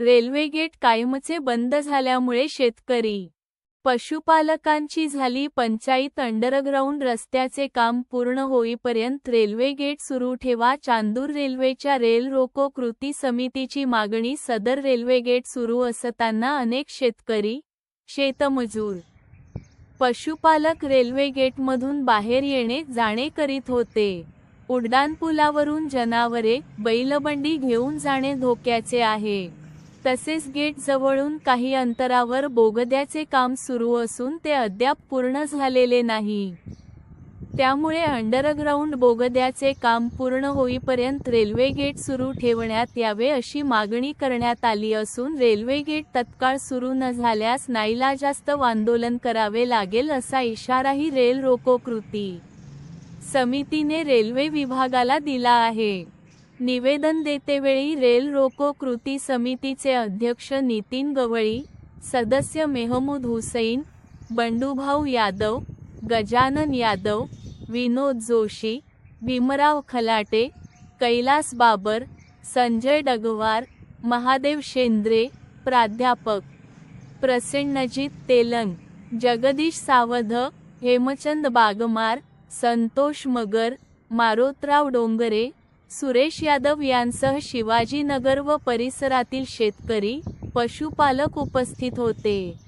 Railway gate कायमचे बंद झाल्यामुळे शेतकरी पशुपालकांची झाली पंचायत अंडरग्राऊंड रस्त्याचे काम पूर्ण होईपर्यंत रेल्वे गेट सुरू ठेवा चांदूर रेल्वेच्या रेल रोको कृती समितीची मागणी सदर रेल्वे गेट सुरू असताना अनेक शेतकरी शेतमजूर पशुपालक रेल्वे गेटमधून बाहेर येणे जाणे करीत होते. उड्डाणपुलावरून जनावरे बैलबंडी घेऊन जाणे धोक्याचे आहे. तसेच गेट जवळून काही अंतरावर बोगद्याचे काम सुरू असून ते अद्याप पूर्ण झालेले नाही. त्यामुळे अंडरग्राऊंड बोगद्याचे काम पूर्ण होईपर्यंत रेल्वे गेट सुरू ठेवण्यात यावे अशी मागणी करण्यात आली असून रेल्वे गेट तत्काळ सुरू न झाल्यास नाईलाजास्तव आंदोलन करावे लागेल असा इशाराही रेल रोको कृती समितीने रेल्वे विभागाला दिला आहे. निवेदन देतेवेळी रेल रोको कृती समितीचे अध्यक्ष नितीन गवळी सदस्य मेहमूद हुसैन बंडूभाऊ यादव गजानन यादव विनोद जोशी भीमराव खलाटे कैलास बाबर संजय डगवार महादेव शेंद्रे प्राध्यापक प्रसन्नजीत तेलंग जगदीश सावध हेमचंद बागमार संतोष मगर मारोतराव डोंगरे सुरेश यादव यांसह शिवाजीनगर व परिसरातील शेतकरी पशुपालक उपस्थित होते.